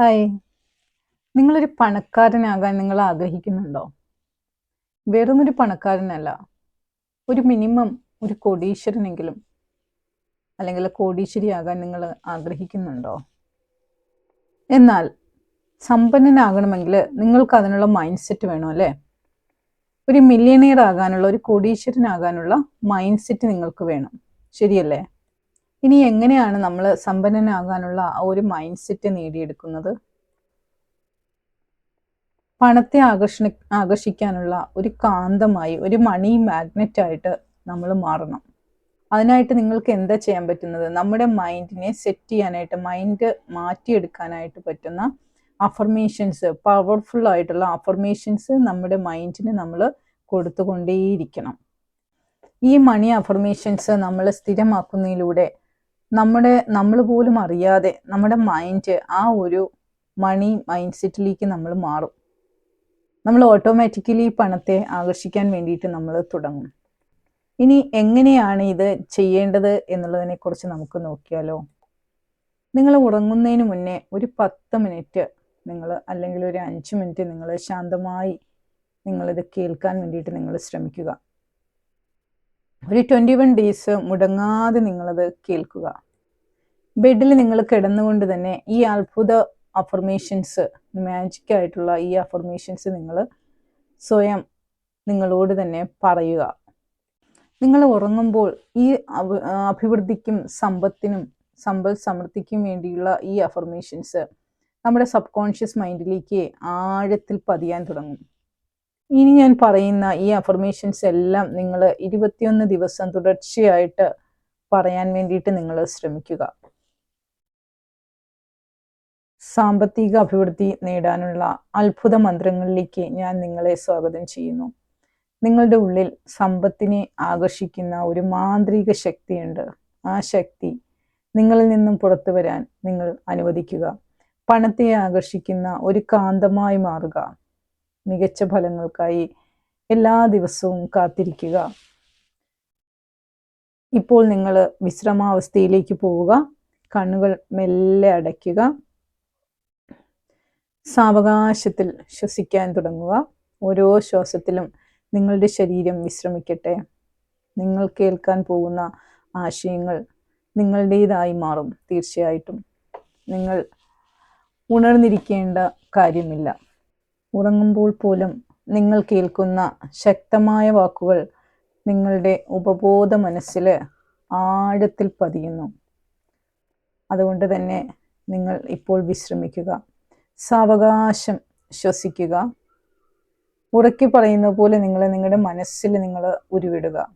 Hi നിങ്ങളൊരു പണക്കാരനാകാൻ നിങ്ങൾ ആഗ്രഹിക്കുന്നുണ്ടോ? വെറുമൊരു പണക്കാരനല്ല. ഒരു മിനിമം ഒരു കോടീശ്വരനെങ്കിലും അല്ലെങ്കിൽ കോടീശ്വരിയാകാൻ നിങ്ങൾ ആഗ്രഹിക്കുന്നുണ്ടോ? എന്നാൽ സമ്പന്നനാകണമെങ്കിൽ നിങ്ങൾക്ക് അതിനുള്ള മൈൻഡ് സെറ്റ് വേണം അല്ലേ? ഒരു മില്യണിയർ ആകാനുള്ള ഒരു കോടീശ്വരനാകാനുള്ള മൈൻഡ് സെറ്റ് നിങ്ങൾക്ക് വേണം. ശരിയല്ലേ? ഇനി എങ്ങനെയാണ് നമ്മൾ സമ്പന്നനാകാനുള്ള ആ ഒരു മൈൻഡ് സെറ്റ് നേടിയെടുക്കുന്നത്? പണത്തെ ആകർഷണ ആകർഷിക്കാനുള്ള ഒരു കാന്തമായി ഒരു മണി മാഗ്നറ്റ് ആയിട്ട് നമ്മൾ മാറണം. അതിനായിട്ട് നിങ്ങൾക്ക് എന്താ ചെയ്യാൻ പറ്റുന്നത്? നമ്മുടെ മൈൻഡിനെ സെറ്റ് ചെയ്യാനായിട്ട് മൈൻഡ് മാറ്റിയെടുക്കാനായിട്ട് പറ്റുന്ന അഫർമേഷൻസ് പവർഫുൾ ആയിട്ടുള്ള അഫർമേഷൻസ് നമ്മുടെ മൈൻഡിന് നമ്മൾ കൊടുത്തുകൊണ്ടേയിരിക്കണം. ഈ മണി അഫർമേഷൻസ് നമ്മൾ സ്ഥിരമാക്കുന്നതിലൂടെ നമ്മുടെ നമ്മൾ പോലും അറിയാതെ നമ്മുടെ മൈൻഡ് ആ ഒരു മണി മൈൻഡ് സെറ്റിലേക്ക് നമ്മൾ മാറും. നമ്മൾ ഓട്ടോമാറ്റിക്കലി പണത്തെ ആകർഷിക്കാൻ വേണ്ടിയിട്ട് നമ്മൾ തുടങ്ങും. ഇനി എങ്ങനെയാണ് ഇത് ചെയ്യേണ്ടത് എന്നുള്ളതിനെ കുറിച്ച് നമുക്ക് നോക്കിയാലോ? നിങ്ങൾ ഉറങ്ങുന്നതിന് മുന്നേ ഒരു പത്ത് മിനിറ്റ് നിങ്ങൾ അല്ലെങ്കിൽ ഒരു അഞ്ച് മിനിറ്റ് നിങ്ങൾ ശാന്തമായി നിങ്ങളിത് കേൾക്കാൻ വേണ്ടിയിട്ട് നിങ്ങൾ ശ്രമിക്കുക. ഒരു ട്വന്റി വൺ ഡേയ്സ് മുടങ്ങാതെ നിങ്ങളത് കേൾക്കുക. ബെഡിൽ നിങ്ങൾ കിടന്നുകൊണ്ട് തന്നെ ഈ അത്ഭുത അഫർമേഷൻസ് മാജിക്കായിട്ടുള്ള ഈ അഫർമേഷൻസ് നിങ്ങൾ സ്വയം നിങ്ങളോട് തന്നെ പറയുക. നിങ്ങൾ ഉറങ്ങുമ്പോൾ ഈ അഭിവൃദ്ധിക്കും സമ്പത്തിനും സമ്പൽ സമൃദ്ധിക്കും വേണ്ടിയുള്ള ഈ അഫർമേഷൻസ് നമ്മുടെ സബ് കോൺഷ്യസ് മൈൻഡിലേക്ക് ആഴത്തിൽ പതിയാൻ തുടങ്ങും. ഇനി ഞാൻ പറയുന്ന ഈ അഫർമേഷൻസ് എല്ലാം നിങ്ങൾ ഇരുപത്തിയൊന്ന് ദിവസം തുടർച്ചയായിട്ട് പറയാൻ വേണ്ടിയിട്ട് നിങ്ങൾ ശ്രമിക്കുക. സാമ്പത്തിക അഭിവൃദ്ധി നേടാനുള്ള അത്ഭുത മന്ത്രങ്ങളിലേക്ക് ഞാൻ നിങ്ങളെ സ്വാഗതം ചെയ്യുന്നു. നിങ്ങളുടെ ഉള്ളിൽ സമ്പത്തിനെ ആകർഷിക്കുന്ന ഒരു മാന്ത്രിക ശക്തിയുണ്ട്. ആ ശക്തി നിങ്ങളിൽ നിന്നും പുറത്തു വരാൻ നിങ്ങൾ അനുവദിക്കുക. പണത്തെ ആകർഷിക്കുന്ന ഒരു കാന്തമായി മാറുക. മികച്ച ഫലങ്ങൾക്കായി എല്ലാ ദിവസവും കാത്തിരിക്കുക. ഇപ്പോൾ നിങ്ങൾ വിശ്രമാവസ്ഥയിലേക്ക് പോവുക. കണ്ണുകൾ മെല്ലെ അടയ്ക്കുക. സാവകാശത്തിൽ ശ്വസിക്കാൻ തുടങ്ങുക. ഓരോ ശ്വാസത്തിലും നിങ്ങളുടെ ശരീരം വിശ്രമിക്കട്ടെ. നിങ്ങൾ കേൾക്കാൻ പോകുന്ന ആശയങ്ങൾ നിങ്ങളുടേതായി മാറും തീർച്ചയായിട്ടും. നിങ്ങൾ ഉണർന്നിരിക്കേണ്ട കാര്യമില്ല. ഉറങ്ങുമ്പോൾ പോലും നിങ്ങൾ കേൾക്കുന്ന ശക്തമായ വാക്കുകൾ നിങ്ങളുടെ ഉപബോധ മനസ്സിൽ ആഴത്തിൽ പതിയുന്നു. അതുകൊണ്ട് തന്നെ നിങ്ങൾ ഇപ്പോൾ വിശ്രമിക്കുക. സാവകാശം ശ്വസിക്കുക. ഉറക്കി പറയുന്ന പോലെ നിങ്ങൾ നിങ്ങളുടെ മനസ്സിൽ നിങ്ങൾ ഉരുവിടുക.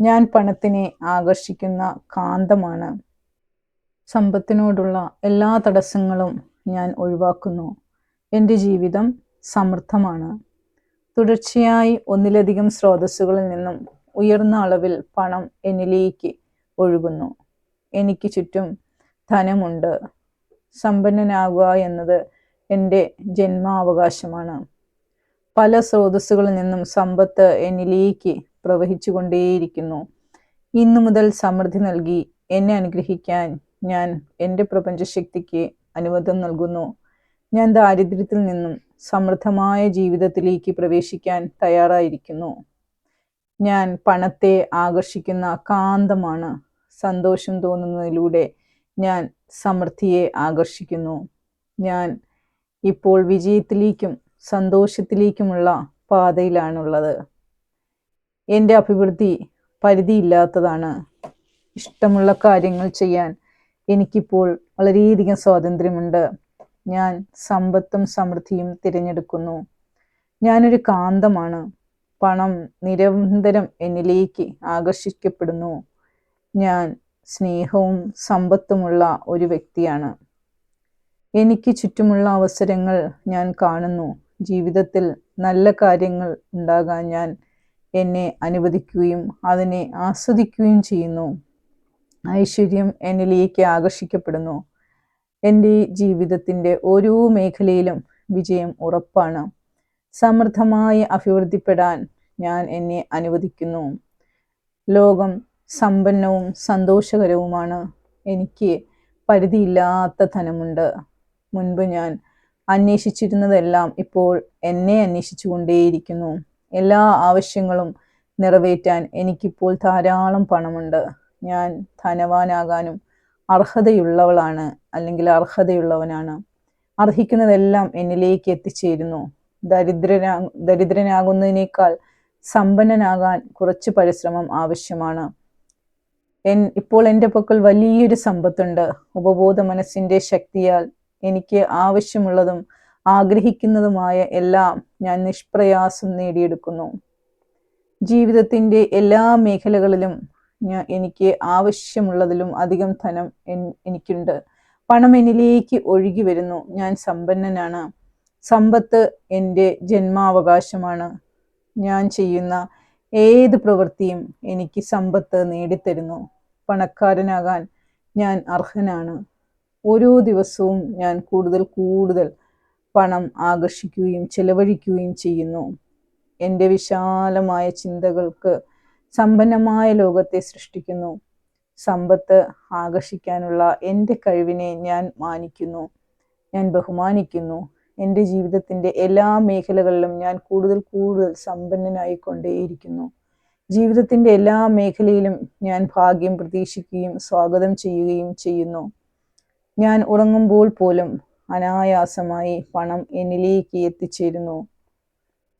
ഞാൻ പണത്തിനെ ആകർഷിക്കുന്ന കാന്തമാണ്. സമ്പത്തിനോടുള്ള എല്ലാ തടസ്സങ്ങളും ഞാൻ ഒഴിവാക്കുന്നു. എന്റെ ജീവിതം സമൃദ്ധമാണ്. തുടർച്ചയായി ഒന്നിലധികം സ്രോതസ്സുകളിൽ നിന്നും ഉയർന്ന അളവിൽ പണം എന്നിലേക്ക് ഒഴുകുന്നു. എനിക്ക് ചുറ്റും ധനമുണ്ട്. സമ്പന്നനാകുക എന്നത് എന്റെ ജന്മാവകാശമാണ്. പല സ്രോതസ്സുകളിൽ നിന്നും സമ്പത്ത് എന്നിലേക്ക് പ്രവഹിച്ചു കൊണ്ടേയിരിക്കുന്നു ഇന്നു മുതൽ സമൃദ്ധി നൽകി എന്നെ അനുഗ്രഹിക്കാൻ ഞാൻ എന്റെ പ്രപഞ്ചശക്തിക്ക് അനുവാദം നൽകുന്നു. ഞാൻ ദാരിദ്ര്യത്തിൽ നിന്നും സമൃദ്ധമായ ജീവിതത്തിലേക്ക് പ്രവേശിക്കാൻ തയ്യാറായിരിക്കുന്നു. ഞാൻ പണത്തെ ആകർഷിക്കുന്ന കാന്തമാണ് സന്തോഷം തോന്നുന്നതിലൂടെ ഞാൻ സമൃദ്ധിയെ ആകർഷിക്കുന്നു. ഞാൻ ഇപ്പോൾ വിജയത്തിലേക്കും സന്തോഷത്തിലേക്കുമുള്ള പാതയിലാണുള്ളത്. എന്റെ അഭിവൃദ്ധി പരിധിയില്ലാത്തതാണ്. ഇഷ്ടമുള്ള കാര്യങ്ങൾ ചെയ്യാൻ എനിക്കിപ്പോൾ വളരെയധികം സ്വാതന്ത്ര്യമുണ്ട്. ഞാൻ സമ്പത്തും സമൃദ്ധിയും തിരഞ്ഞെടുക്കുന്നു. ഞാനൊരു കാന്തമാണ്. പണം നിരന്തരം എന്നിലേക്ക് ആകർഷിക്കപ്പെടുന്നു. ഞാൻ സ്നേഹവും സമ്പത്തുമുള്ള ഒരു വ്യക്തിയാണ്. എനിക്ക് ചുറ്റുമുള്ള അവസരങ്ങൾ ഞാൻ കാണുന്നു. ജീവിതത്തിൽ നല്ല കാര്യങ്ങൾ ഉണ്ടാകാൻ ഞാൻ എന്നെ അനുവദിക്കുകയും അതിനെ ആസ്വദിക്കുകയും ചെയ്യുന്നു. ഐശ്വര്യം എന്നിലേക്ക് ആകർഷിക്കപ്പെടുന്നു. എന്റെ ജീവിതത്തിന്റെ ഓരോ മേഖലയിലും വിജയം ഉറപ്പാണ്. സമൃദ്ധമായി അഭിവൃദ്ധിപ്പെടാൻ ഞാൻ എന്നെ അനുവദിക്കുന്നു. ലോകം സമ്പന്നവും സന്തോഷകരവുമാണ്. എനിക്ക് പരിധിയില്ലാത്ത ധനമുണ്ട്. മുൻപ് ഞാൻ അന്വേഷിച്ചിരുന്നതെല്ലാം ഇപ്പോൾ എന്നെ അന്വേഷിച്ചു കൊണ്ടേയിരിക്കുന്നു എല്ലാ ആവശ്യങ്ങളും നിറവേറ്റാൻ എനിക്കിപ്പോൾ ധാരാളം പണമുണ്ട്. ഞാൻ ധനവാനാകാനും അർഹതയുള്ളവളാണ് അല്ലെങ്കിൽ അർഹതയുള്ളവനാണ്. അർഹിക്കുന്നതെല്ലാം എന്നിലേക്ക് എത്തിച്ചേരുന്നു. ദരിദ്രനാ ദരിദ്രനാകുന്നതിനേക്കാൾ സമ്പന്നനാകാൻ കുറച്ച് പരിശ്രമം ആവശ്യമാണ്. എൻ ഇപ്പോൾ എന്റെ പക്കൽ വലിയൊരു സമ്പത്തുണ്ട്. ഉപബോധ മനസ്സിന്റെ ശക്തിയാൽ എനിക്ക് ആവശ്യമുള്ളതും ആഗ്രഹിക്കുന്നതുമായ എല്ലാം ഞാൻ നിഷ്പ്രയാസം നേടിയെടുക്കുന്നു. ജീവിതത്തിന്റെ എല്ലാ മേഖലകളിലും എനിക്ക് ആവശ്യമുള്ളതിലും അധികം ധനം എനിക്കുണ്ട്. പണം എന്നിലേക്ക് ഒഴുകി വരുന്നു. ഞാൻ സമ്പന്നനാണ്. സമ്പത്ത് എന്റെ ജന്മാവകാശമാണ്. ഞാൻ ചെയ്യുന്ന ഏത് പ്രവൃത്തിയും എനിക്ക് സമ്പത്ത് നേടിത്തരുന്നു. പണക്കാരനാകാൻ ഞാൻ അർഹനാണ്. ഓരോ ദിവസവും ഞാൻ കൂടുതൽ കൂടുതൽ പണം ആകർഷിക്കുകയും ചെലവഴിക്കുകയും ചെയ്യുന്നു. എന്റെ വിശാലമായ ചിന്തകൾക്ക് സമ്പന്നമായ ലോകത്തെ സൃഷ്ടിക്കുന്നു. സമ്പത്ത് ആകർഷിക്കാനുള്ള എന്റെ കഴിവിനെ ഞാൻ മാനിക്കുന്നു. ഞാൻ ബഹുമാനിക്കുന്നു. എന്റെ ജീവിതത്തിന്റെ എല്ലാ മേഖലകളിലും ഞാൻ കൂടുതൽ കൂടുതൽ സമ്പന്നനായി കൊണ്ടേയിരിക്കുന്നു ജീവിതത്തിന്റെ എല്ലാ മേഖലയിലും ഞാൻ ഭാഗ്യം പ്രതീക്ഷിക്കുകയും സ്വാഗതം ചെയ്യുകയും ചെയ്യുന്നു. ഞാൻ ഉറങ്ങുമ്പോൾ പോലും അനായാസമായി പണം എന്നിലേക്ക് എത്തിച്ചേരുന്നു.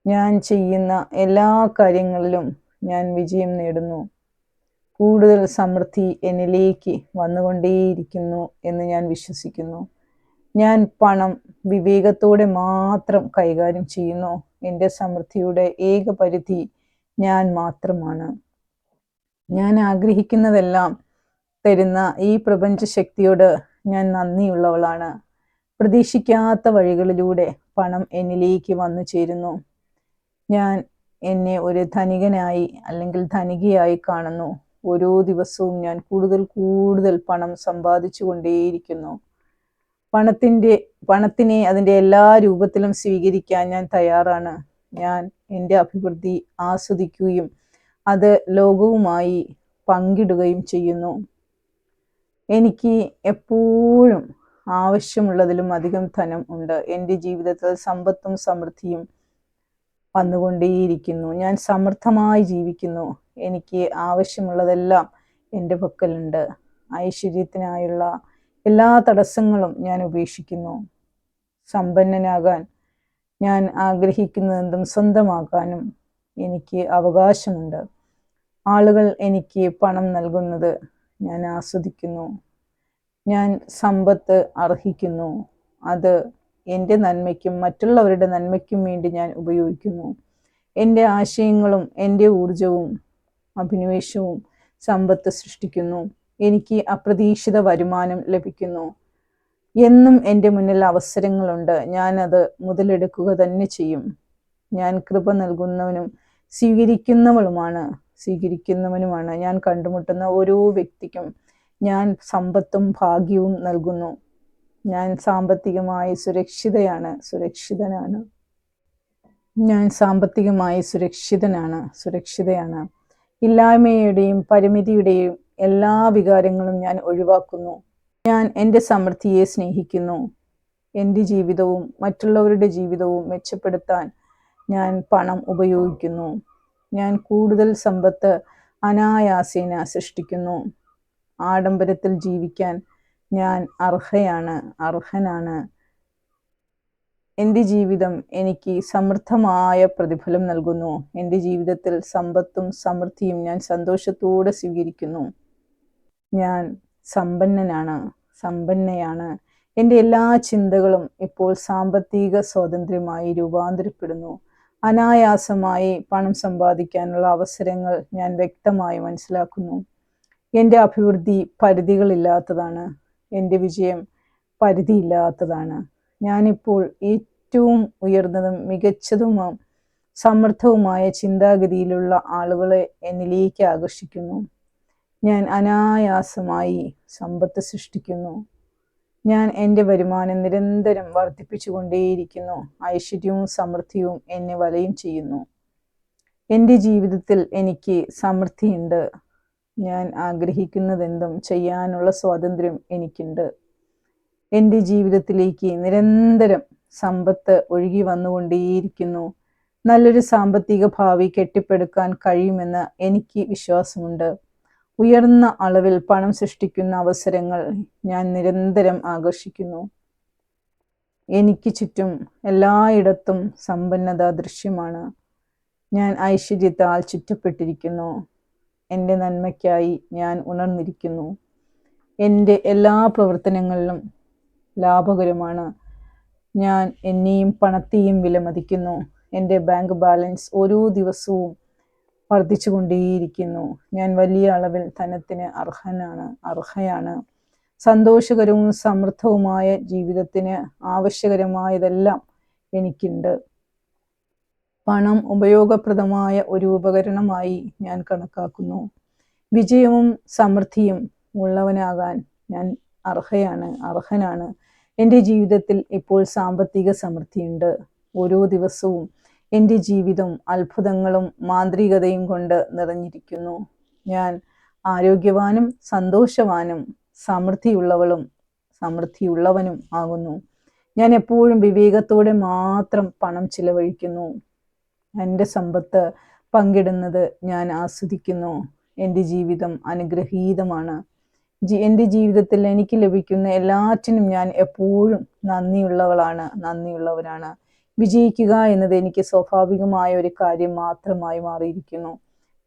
ഞാൻ ചെയ്യുന്ന എല്ലാ കാര്യങ്ങളിലും ഞാൻ വിജയം നേടുന്നു. കൂടുതൽ സമൃദ്ധി എന്നിലേക്ക് വന്നുകൊണ്ടേയിരിക്കുന്നു എന്ന് ഞാൻ വിശ്വസിക്കുന്നു. ഞാൻ പണം വിവേകത്തോടെ മാത്രം കൈകാര്യം ചെയ്യുന്നു. എന്റെ സമൃദ്ധിയുടെ ഏക പരിധി ഞാൻ മാത്രമാണ്. ഞാൻ ആഗ്രഹിക്കുന്നതെല്ലാം തരുന്ന ഈ പ്രപഞ്ച ശക്തിയോട് ഞാൻ നന്ദിയുള്ളവളാണ്. പ്രതീക്ഷിക്കാത്ത വഴികളിലൂടെ പണം എന്നിലേക്ക് വന്നു ചേരുന്നു. ഞാൻ എന്നെ ഒരു ധനികനായി അല്ലെങ്കിൽ ധനികയായി കാണുന്നു. ഓരോ ദിവസവും ഞാൻ കൂടുതൽ കൂടുതൽ പണം സമ്പാദിച്ചു കൊണ്ടേയിരിക്കുന്നു. പണത്തിന്റെ പണത്തിനെ അതിന്റെ എല്ലാ രൂപത്തിലും സ്വീകരിക്കാൻ ഞാൻ തയ്യാറാണ്. ഞാൻ എന്റെ അഭിവൃദ്ധി ആസ്വദിക്കുകയും അത് ലോകവുമായി പങ്കിടുകയും ചെയ്യുന്നു. എനിക്ക് എപ്പോഴും ആവശ്യമുള്ളതിലും അധികം ധനം ഉണ്ട്. എന്റെ ജീവിതത്തിൽ സമ്പത്തും സമൃദ്ധിയും വന്നുകൊണ്ടേയിരിക്കുന്നു. ഞാൻ സമൃദ്ധമായി ജീവിക്കുന്നു. എനിക്ക് ആവശ്യമുള്ളതെല്ലാം എന്റെ പക്കലുണ്ട്. ഐശ്വര്യത്തിനായുള്ള എല്ലാ തടസ്സങ്ങളും ഞാൻ ഉപേക്ഷിക്കുന്നു. സമ്പന്നനാകാൻ ഞാൻ ആഗ്രഹിക്കുന്നതെന്തും സ്വന്തമാക്കാനും എനിക്ക് അവകാശമുണ്ട്. ആളുകൾ എനിക്ക് പണം നൽകുന്നത് ഞാൻ ആസ്വദിക്കുന്നു. ഞാൻ സമ്പത്ത് അർഹിക്കുന്നു. അത് എന്റെ നന്മയ്ക്കും മറ്റുള്ളവരുടെ നന്മയ്ക്കും വേണ്ടി ഞാൻ ഉപയോഗിക്കുന്നു. എന്റെ ആശയങ്ങളും എന്റെ ഊർജവും അഭിനിവേശവും സമ്പത്ത് സൃഷ്ടിക്കുന്നു. എനിക്ക് അപ്രതീക്ഷിത വരുമാനം ലഭിക്കുന്നു. എന്നും എന്റെ മുന്നിൽ അവസരങ്ങളുണ്ട്. ഞാനത് മുതലെടുക്കുക തന്നെ ചെയ്യും. ഞാൻ കൃപ നൽകുന്നവനും സ്വീകരിക്കുന്നവളുമാണ് സ്വീകരിക്കുന്നവനുമാണ്. ഞാൻ കണ്ടുമുട്ടുന്ന ഓരോ വ്യക്തിക്കും ഞാൻ സമ്പത്തും ഭാഗ്യവും നൽകുന്നു. ഞാൻ സാമ്പത്തികമായി സുരക്ഷിതയാണ് സുരക്ഷിതനാണ്. ഞാൻ സാമ്പത്തികമായി സുരക്ഷിതനാണ് സുരക്ഷിതയാണ്. ഇല്ലായ്മയുടെയും പരിമിതിയുടെയും എല്ലാ വികാരങ്ങളും ഞാൻ ഒഴിവാക്കുന്നു. ഞാൻ എന്റെ സമൃദ്ധിയെ സ്നേഹിക്കുന്നു. എന്റെ ജീവിതവും മറ്റുള്ളവരുടെ ജീവിതവും മെച്ചപ്പെടുത്താൻ ഞാൻ പണം ഉപയോഗിക്കുന്നു. ഞാൻ കൂടുതൽ സമ്പത്ത് അനായാസേന സൃഷ്ടിക്കുന്നു. ആഡംബരത്തിൽ ജീവിക്കാൻ ഞാൻ അർഹയാണ് അർഹനാണ്. എന്റെ ജീവിതം എനിക്ക് സമൃദ്ധമായ പ്രതിഫലം നൽകുന്നു. എന്റെ ജീവിതത്തിൽ സമ്പത്തും സമൃദ്ധിയും ഞാൻ സന്തോഷത്തോടെ സ്വീകരിക്കുന്നു. ഞാൻ സമ്പന്നനാണ് സമ്പന്നയാണ്. എന്റെ എല്ലാ ചിന്തകളും ഇപ്പോൾ സാമ്പത്തിക സ്വാതന്ത്ര്യമായി രൂപാന്തരപ്പെടുന്നു. അനായാസമായി പണം സമ്പാദിക്കാനുള്ള അവസരങ്ങൾ ഞാൻ വ്യക്തമായി മനസ്സിലാക്കുന്നു. എന്റെ അഭിവൃദ്ധി പരിധികളില്ലാത്തതാണ്. എന്റെ വിജയം പരിധിയില്ലാത്തതാണ്. ഞാനിപ്പോൾ ഏറ്റവും ഉയർന്നതും മികച്ചതും സമർത്ഥവുമായ ചിന്താഗതിയിലുള്ള ആളുകളെ എന്നിലേക്ക് ആകർഷിക്കുന്നു. ഞാൻ അനായാസമായി സമ്പത്ത് സൃഷ്ടിക്കുന്നു. ഞാൻ എന്റെ വരുമാനം നിരന്തരം വർദ്ധിപ്പിച്ചുകൊണ്ടേയിരിക്കുന്നു. ഐശ്വര്യവും സമൃദ്ധിയും എന്നെ വലയും ചെയ്യുന്നു. എന്റെ ജീവിതത്തിൽ എനിക്ക് സമൃദ്ധിയുണ്ട്. ഞാൻ ആഗ്രഹിക്കുന്നതെന്തും ചെയ്യാനുള്ള സ്വാതന്ത്ര്യം എനിക്കുണ്ട്. എന്റെ ജീവിതത്തിലേക്ക് നിരന്തരം സമ്പത്ത് ഒഴുകി വന്നുകൊണ്ടേയിരിക്കുന്നു. നല്ലൊരു സാമ്പത്തിക ഭാവി കെട്ടിപ്പടുക്കാൻ കഴിയുമെന്ന് എനിക്ക് വിശ്വാസമുണ്ട്. ഉയർന്ന അളവിൽ പണം സൃഷ്ടിക്കുന്ന അവസരങ്ങൾ ഞാൻ നിരന്തരം ആകർഷിക്കുന്നു എനിക്ക് ചുറ്റും എല്ലായിടത്തും സമ്പന്നത ദൃശ്യമാണ്. ഞാൻ ഐശ്വര്യത്താൽ ചുറ്റപ്പെട്ടിരിക്കുന്നു. എന്റെ നന്മയ്ക്കായി ഞാൻ ഉണർന്നിരിക്കുന്നു. എന്റെ എല്ലാ പ്രവർത്തനങ്ങളിലും ലാഭകരമാണ്. ഞാൻ എന്നെയും പണത്തെയും വിലമതിക്കുന്നു. എന്റെ ബാങ്ക് ബാലൻസ് ഓരോ ദിവസവും വർദ്ധിച്ചുകൊണ്ടേയിരിക്കുന്നു. ഞാൻ വലിയ അളവിൽ ധനത്തിന് അർഹനാണ് അർഹയാണ്. സന്തോഷകരവും സമൃദ്ധവുമായ ജീവിതത്തിന് ആവശ്യകരമായതെല്ലാം എനിക്കുണ്ട്. പണം ഉപയോഗപ്രദമായ ഒരു ഉപകരണമായി ഞാൻ കണക്കാക്കുന്നു. വിജയവും സമൃദ്ധിയും ഉള്ളവനാകാൻ ഞാൻ അർഹയാണ് അർഹനാണ്. എന്റെ ജീവിതത്തിൽ ഇപ്പോൾ സാമ്പത്തിക സമൃദ്ധിയുണ്ട്. ഓരോ ദിവസവും എന്റെ ജീവിതം അത്ഭുതങ്ങളും മാന്ത്രികതയും കൊണ്ട് നിറഞ്ഞിരിക്കുന്നു. ഞാൻ ആരോഗ്യവാനും സന്തോഷവാനും സമൃദ്ധിയുള്ളവളും സമൃദ്ധിയുള്ളവനും ആകുന്നു. ഞാൻ എപ്പോഴും വിവേകത്തോടെ മാത്രം പണം ചിലവഴിക്കുന്നു. എന്റെ സമ്പത്ത് പങ്കിടുന്നത് ഞാൻ ആസ്വദിക്കുന്നു. എന്റെ ജീവിതം അനുഗ്രഹീതമാണ്. ജി എന്റെ ജീവിതത്തിൽ എനിക്ക് ലഭിക്കുന്ന എല്ലാറ്റിനും ഞാൻ എപ്പോഴും നന്ദിയുള്ളവളാണ് നന്ദിയുള്ളവരാണ്. വിജയിക്കുക എന്നത് എനിക്ക് സ്വാഭാവികമായ ഒരു കാര്യം മാത്രമായി മാറിയിരിക്കുന്നു.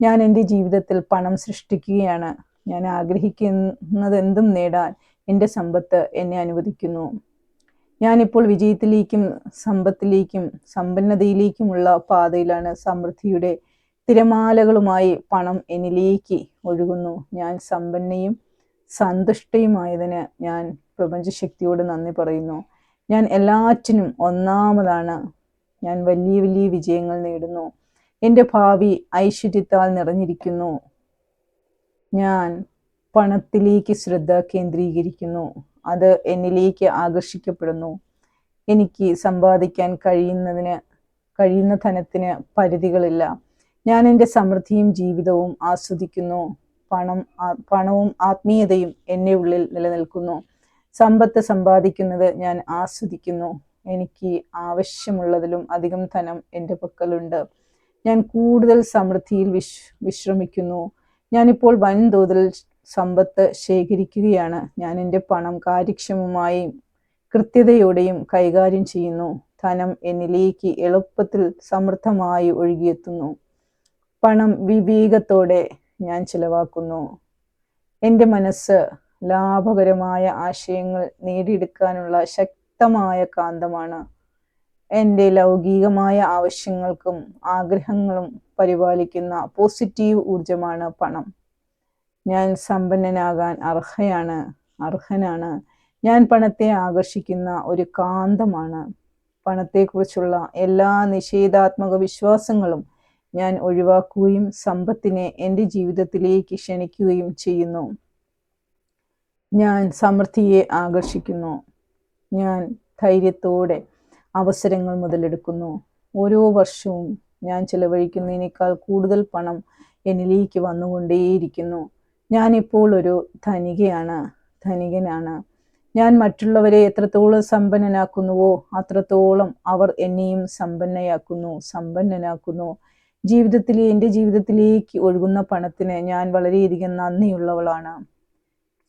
ഞാൻ എന്റെ ജീവിതത്തിൽ പണം സൃഷ്ടിക്കുകയാണ്. ഞാൻ ആഗ്രഹിക്കുന്നതെന്തും നേടാൻ എന്റെ സമ്പത്ത് എന്നെ അനുവദിക്കുന്നു. ഞാനിപ്പോൾ വിജയത്തിലേക്കും സമ്പത്തിലേക്കും സമ്പന്നതയിലേക്കുമുള്ള പാതയിലാണ് സമൃദ്ധിയുടെ തിരമാലകളുമായി പണം എന്നിലേക്ക് ഒഴുകുന്നു. ഞാൻ സമ്പന്നയും സന്തുഷ്ടയുമായതിന് ഞാൻ പ്രപഞ്ചശക്തിയോട് നന്ദി പറയുന്നു. ഞാൻ എല്ലാറ്റിനും ഒന്നാമതാണ്. ഞാൻ വലിയ വലിയ വിജയങ്ങൾ നേടുന്നു. എന്റെ ഭാവി ഐശ്വര്യത്താൽ നിറഞ്ഞിരിക്കുന്നു. ഞാൻ പണത്തിലേക്ക് ശ്രദ്ധ കേന്ദ്രീകരിക്കുന്നു. അത് എന്നിലേക്ക് ആകർഷിക്കപ്പെടുന്നു. എനിക്ക് സമ്പാദിക്കാൻ കഴിയുന്നതിന് കഴിയുന്ന ധനത്തിന് പരിധികളില്ല. ഞാൻ എന്റെ സമൃദ്ധിയും ജീവിതവും ആസ്വദിക്കുന്നു. പണം പണവും ആത്മീയതയും എന്നെ ഉള്ളിൽ നിലനിൽക്കുന്നു. സമ്പത്ത് സമ്പാദിക്കുന്നത് ഞാൻ ആസ്വദിക്കുന്നു. എനിക്ക് ആവശ്യമുള്ളതിലും അധികം ധനം എന്റെ പക്കലുണ്ട്. ഞാൻ കൂടുതൽ സമൃദ്ധിയിൽ വിശ് വിശ്രമിക്കുന്നു. ഞാനിപ്പോൾ വൻതോതിൽ സമ്പത്ത് ശേഖരിക്കുകയാണ്. ഞാൻ എന്റെ പണം കാര്യക്ഷമമായും കൃത്യതയോടെയും കൈകാര്യം ചെയ്യുന്നു. ധനം എന്നിലേക്ക് എളുപ്പത്തിൽ സമൃദ്ധമായി ഒഴുകിയെത്തുന്നു. പണം വിവേകത്തോടെ ഞാൻ ചിലവാക്കുന്നു. എന്റെ മനസ്സ് ലാഭകരമായ ആശയങ്ങൾ നേടിയെടുക്കാനുള്ള ശക്തമായ കാന്തമാണ്. എന്റെ ലൗകികമായ ആവശ്യങ്ങൾക്കും ആഗ്രഹങ്ങളും പരിപാലിക്കുന്ന പോസിറ്റീവ് ഊർജമാണ് പണം. ഞാൻ സമ്പന്നനാകാൻ അർഹയാണ് അർഹനാണ്. ഞാൻ പണത്തെ ആകർഷിക്കുന്ന ഒരു കാന്തമാണ്. പണത്തെക്കുറിച്ചുള്ള എല്ലാ നിഷേധാത്മക വിശ്വാസങ്ങളും ഞാൻ ഒഴിവാക്കുകയും സമ്പത്തിനെ എന്റെ ജീവിതത്തിലേക്ക് ക്ഷണിക്കുകയും ചെയ്യുന്നു. ഞാൻ സമൃദ്ധിയെ ആകർഷിക്കുന്നു. ഞാൻ ധൈര്യത്തോടെ അവസരങ്ങൾ മുതലെടുക്കുന്നു. ഓരോ വർഷവും ഞാൻ ചിലവഴിക്കുന്നതിനേക്കാൾ കൂടുതൽ പണം എന്നിലേക്ക് വന്നുകൊണ്ടേയിരിക്കുന്നു. ഞാനിപ്പോൾ ഒരു ധനികയാണ് ധനികനാണ്. ഞാൻ മറ്റുള്ളവരെ എത്രത്തോളം സമ്പന്നനാക്കുന്നുവോ അത്രത്തോളം അവർ എന്നെയും സമ്പന്നയാക്കുന്നു സമ്പന്നനാക്കുന്നു. ജീവിതത്തിലെ എന്റെ ജീവിതത്തിലേക്ക് ഒഴുകുന്ന പണത്തിന് ഞാൻ വളരെയധികം നന്ദിയുള്ളവളാണ്.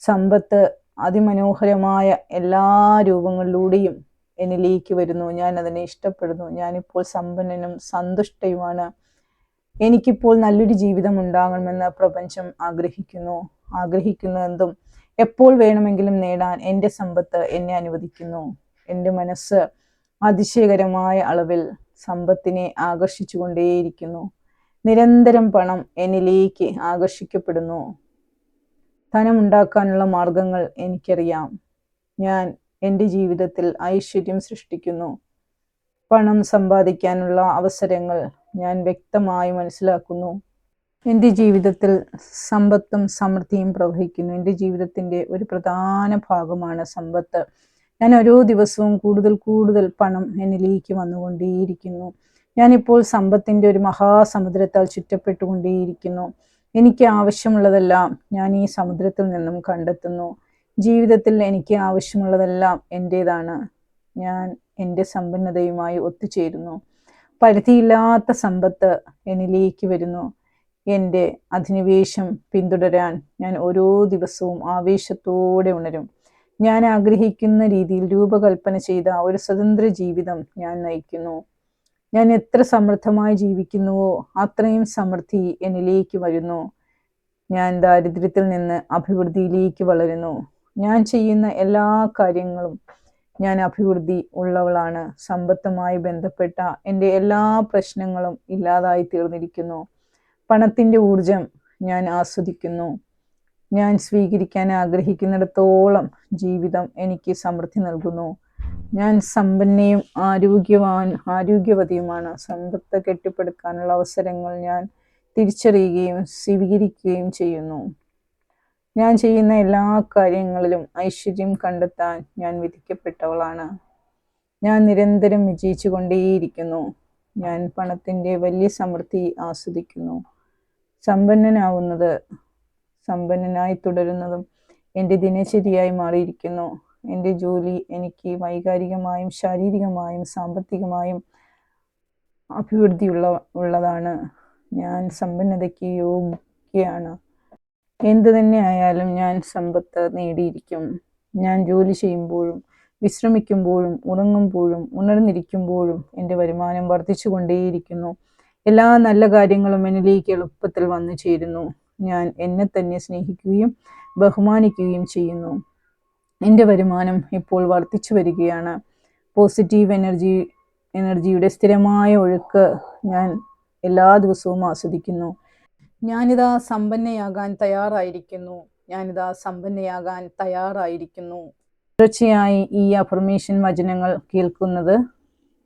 സമ്പത്ത് അതിമനോഹരമായ എല്ലാ രൂപങ്ങളിലൂടെയും എന്നിലേക്ക് വരുന്നു. ഞാൻ അതിനെ ഇഷ്ടപ്പെടുന്നു. ഞാനിപ്പോൾ സമ്പന്നനും സന്തുഷ്ടയുമാണ്. എനിക്കിപ്പോൾ നല്ലൊരു ജീവിതം ഉണ്ടാകണമെന്ന് പ്രപഞ്ചം ആഗ്രഹിക്കുന്നു. ആഗ്രഹിക്കുന്നതെന്തും എപ്പോൾ വേണമെങ്കിലും നേടാൻ എന്റെ സമ്പത്ത് എന്നെ അനുവദിക്കുന്നു. എന്റെ മനസ്സ് അതിശയകരമായ അളവിൽ സമ്പത്തിനെ ആകർഷിച്ചുകൊണ്ടേയിരിക്കുന്നു. നിരന്തരം പണം എന്നിലേക്ക് ആകർഷിക്കപ്പെടുന്നു. ധനമുണ്ടാക്കാനുള്ള മാർഗങ്ങൾ എനിക്കറിയാം. ഞാൻ എന്റെ ജീവിതത്തിൽ ഐശ്വര്യം സൃഷ്ടിക്കുന്നു. പണം സമ്പാദിക്കാനുള്ള അവസരങ്ങൾ ഞാൻ വ്യക്തമായി മനസ്സിലാക്കുന്നു. എന്റെ ജീവിതത്തിൽ സമ്പത്തും സമൃദ്ധിയും പ്രവഹിക്കുന്നു. എന്റെ ജീവിതത്തിന്റെ ഒരു പ്രധാന ഭാഗമാണ് സമ്പത്ത്. ഞാൻ ഓരോ ദിവസവും കൂടുതൽ കൂടുതൽ പണം എന്നിലേക്ക് വന്നുകൊണ്ടേയിരിക്കുന്നു. ഞാനിപ്പോൾ സമ്പത്തിന്റെ ഒരു മഹാസമുദ്രത്താൽ ചുറ്റപ്പെട്ടുകൊണ്ടേയിരിക്കുന്നു. എനിക്ക് ആവശ്യമുള്ളതെല്ലാം ഞാൻ ഈ സമുദ്രത്തിൽ നിന്നും കണ്ടെത്തുന്നു. ജീവിതത്തിൽ എനിക്ക് ആവശ്യമുള്ളതെല്ലാം എന്റേതാണ് ഞാൻ എന്റെ സമ്പന്നതയുമായി ഒത്തുചേരുന്നു. പരിധിയില്ലാത്ത സമ്പത്ത് എന്നിലേക്ക് വരുന്നു. എന്റെ അധിനിവേശം പിന്തുടരാൻ ഞാൻ ഓരോ ദിവസവും ആവേശത്തോടെ ഉണരും. ഞാൻ ആഗ്രഹിക്കുന്ന രീതിയിൽ രൂപകൽപ്പന ചെയ്ത ഒരു സ്വതന്ത്ര ജീവിതം ഞാൻ നയിക്കുന്നു. ഞാൻ എത്ര സമൃദ്ധമായി ജീവിക്കുന്നുവോ അത്രയും സമൃദ്ധി എന്നിലേക്ക് വരുന്നു. ഞാൻ ദാരിദ്ര്യത്തിൽ നിന്ന് അഭിവൃദ്ധിയിലേക്ക് വളരുന്നു. ഞാൻ ചെയ്യുന്ന എല്ലാ കാര്യങ്ങളും ഞാൻ അഭിവൃദ്ധി ഉള്ളവളാണ്. സമ്പത്തുമായി ബന്ധപ്പെട്ട എന്റെ എല്ലാ പ്രശ്നങ്ങളും ഇല്ലാതായി തീർന്നിരിക്കുന്നു. പണത്തിന്റെ ഊർജം ഞാൻ ആസ്വദിക്കുന്നു. ഞാൻ സ്വീകരിക്കാൻ ആഗ്രഹിക്കുന്നിടത്തോളം ജീവിതം എനിക്ക് സമൃദ്ധി നൽകുന്നു. ഞാൻ സമ്പന്നയും ആരോഗ്യവാൻ ആരോഗ്യവതിയുമാണ്. സമ്പത്ത് കെട്ടിപ്പടുക്കാനുള്ള അവസരങ്ങൾ ഞാൻ തിരിച്ചറിയുകയും സ്വീകരിക്കുകയും ചെയ്യുന്നു. ഞാൻ ചെയ്യുന്ന എല്ലാ കാര്യങ്ങളിലും ഐശ്വര്യം കണ്ടെത്താൻ ഞാൻ വിധിക്കപ്പെട്ടവളാണ്. ഞാൻ നിരന്തരം വിജയിച്ചു കൊണ്ടേയിരിക്കുന്നു ഞാൻ പണത്തിന്റെ വലിയ സമൃദ്ധി ആസ്വദിക്കുന്നു. സമ്പന്നനാവുന്നത് സമ്പന്നനായി തുടരുന്നതും എന്റെ ദിനചര്യയായി മാറിയിരിക്കുന്നു. എന്റെ ജോലി എനിക്ക് വൈകാരികമായും ശാരീരികമായും സാമ്പത്തികമായും അഭിവൃദ്ധിയുള്ള ഉള്ളതാണ്. ഞാൻ സമ്പന്നതയ്ക്ക് യോഗ്യയാണ്. എന്തു തന്നെ ആയാലും ഞാൻ സമ്പത്ത് നേടിയിരിക്കും. ഞാൻ ജോലി ചെയ്യുമ്പോഴും വിശ്രമിക്കുമ്പോഴും ഉറങ്ങുമ്പോഴും ഉണർന്നിരിക്കുമ്പോഴും എന്റെ വരുമാനം വർദ്ധിച്ചു കൊണ്ടേയിരിക്കുന്നു എല്ലാ നല്ല കാര്യങ്ങളും എന്നിലേക്ക് എളുപ്പത്തിൽ വന്നു ചേരുന്നു. ഞാൻ എന്നെ തന്നെ സ്നേഹിക്കുകയും ബഹുമാനിക്കുകയും ചെയ്യുന്നു. എന്റെ വരുമാനം ഇപ്പോൾ വർദ്ധിച്ചു വരികയാണ്. പോസിറ്റീവ് എനർജി എനർജിയുടെ സ്ഥിരമായ ഒഴുക്ക് ഞാൻ എല്ലാ ദിവസവും ആസ്വദിക്കുന്നു. ഞാനിതാ സമ്പന്നയാകാൻ തയ്യാറായിരിക്കുന്നു. ഞാനിതാ സമ്പന്നയാകാൻ തയ്യാറായിരിക്കുന്നു. തുടർച്ചയായി ഈ അഫർമേഷൻ വചനങ്ങൾ കേൾക്കുന്നത്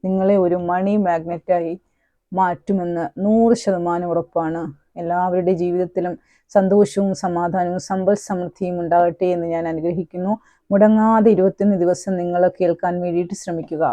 നിങ്ങളെ ഒരു മണി മാഗ്നറ്റായി മാറ്റുമെന്ന് നൂറ് ശതമാനം ഉറപ്പാണ്. എല്ലാവരുടെ ജീവിതത്തിലും സന്തോഷവും സമാധാനവും സമ്പൽ സമൃദ്ധിയും ഉണ്ടാകട്ടെ എന്ന് ഞാൻ അനുഗ്രഹിക്കുന്നു. മുടങ്ങാതെ ഇരുപത്തിയൊന്ന് ദിവസം നിങ്ങൾ കേൾക്കാൻ വേണ്ടിയിട്ട് ശ്രമിക്കുക.